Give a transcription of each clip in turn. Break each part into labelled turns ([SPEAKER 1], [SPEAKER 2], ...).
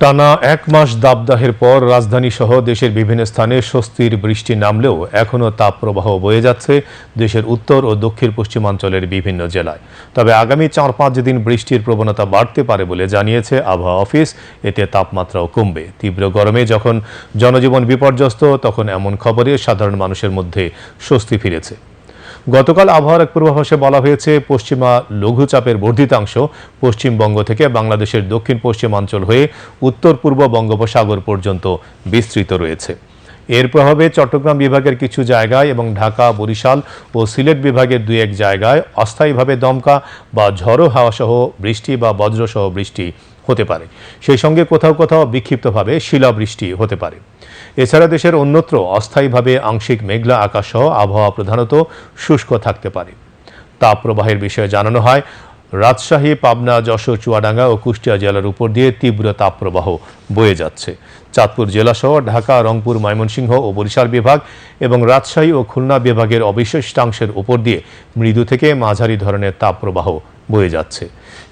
[SPEAKER 1] টানা এক মাস দাবদাহের পর রাজধানী সহ দেশের বিভিন্ন স্থানে স্বস্তির বৃষ্টি নামলেও এখনও তাপপ্রবাহ বয়ে যাচ্ছে দেশের উত্তর ও দক্ষিণ পশ্চিমাঞ্চলের বিভিন্ন জেলায়। তবে আগামী চার পাঁচ দিন বৃষ্টির প্রবণতা বাড়তে পারে বলে জানিয়েছে আবহাওয়া অফিস। এতে তাপমাত্রাও কমবে। তীব্র গরমে যখন জনজীবন বিপর্যস্ত, তখন এমন খবরে সাধারণ মানুষের মধ্যে স্বস্তি ফিরেছে। গতকাল আবহাওয়ার এক পূর্বাভাসে বলা হয়েছে, পশ্চিমা লঘুচাপের বর্ধিতাংশ পশ্চিমবঙ্গ থেকে বাংলাদেশের দক্ষিণ পশ্চিমাঞ্চল হয়ে উত্তর পূর্ব বঙ্গোপসাগর পর্যন্ত বিস্তৃত রয়েছে। এর প্রভাবে চট্টগ্রাম বিভাগের কিছু জায়গায় এবং ঢাকা, বরিশাল ও সিলেট বিভাগের দুই এক জায়গায় অস্থায়ীভাবে দমকা বা ঝড়ো হাওয়া সহ বৃষ্টি বা বজ্রসহ বৃষ্টি হতে পারে। সেই সঙ্গে কোথাও কোথাও বিক্ষিপ্তভাবে শিলাবৃষ্টি হতে পারে। এছাড়া দেশের অন্যত্র অস্থায়ীভাবে আংশিক মেঘলা আকাশ সহ আবহাওয়া প্রধানত শুষ্ক থাকতে পারে। তাপ প্রবাহের বিষয়ে জানানো হয় রাজশাহী, পাবনা, যশোর, চুয়াডাঙ্গা ও কুষ্টিয়া জেলার উপর দিয়ে তীব্র তাপপ্রবাহ বয়ে যাচ্ছে। চাঁদপুর জেলাসহ ঢাকা, রংপুর, ময়মনসিংহ ও বরিশাল বিভাগ এবং রাজশাহী ও খুলনা বিভাগের অবিশিষ্টাংশের উপর দিয়ে মৃদু থেকে মাঝারি ধরনের তাপপ্রবাহ বয়ে যাচ্ছে।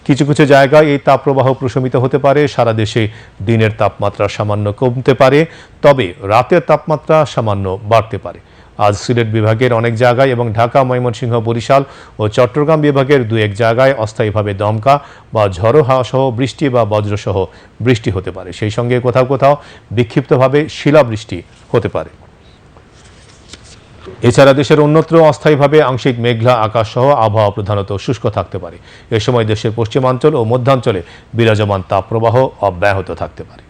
[SPEAKER 1] কিছু কিছু জায়গায় এই তাপপ্রবাহ প্রশমিত হতে পারে, সারা দেশে দিনের তাপমাত্রা সামান্য কমতে পারে, তবে রাতের তাপমাত্রা সামান্য বাড়তে পারে। আজ সিলেট বিভাগের অনেক জায়গায় এবং ঢাকা, ময়মনসিংহ, বরিশাল ও চট্টগ্রাম বিভাগের দু এক জায়গায় অস্থায়ীভাবে দমকা বা ঝড়ো হাওয়া সহ বৃষ্টি বা বজ্রসহ বৃষ্টি হতে পারে। সেই সঙ্গে কোথাও কোথাও বিক্ষিপ্তভাবে শিলাবৃষ্টি হতে পারে। এছাড়া দেশের অন্যত্র অস্থায়ীভাবে আংশিক মেঘলা আকাশ সহ আবহাওয়া প্রধানত শুষ্ক থাকতে পারে। এ সময় দেশের পশ্চিমাঞ্চল ও মধ্যাঞ্চলে বিরাজমান তাপপ্রবাহ অব্যাহত থাকতে পারে।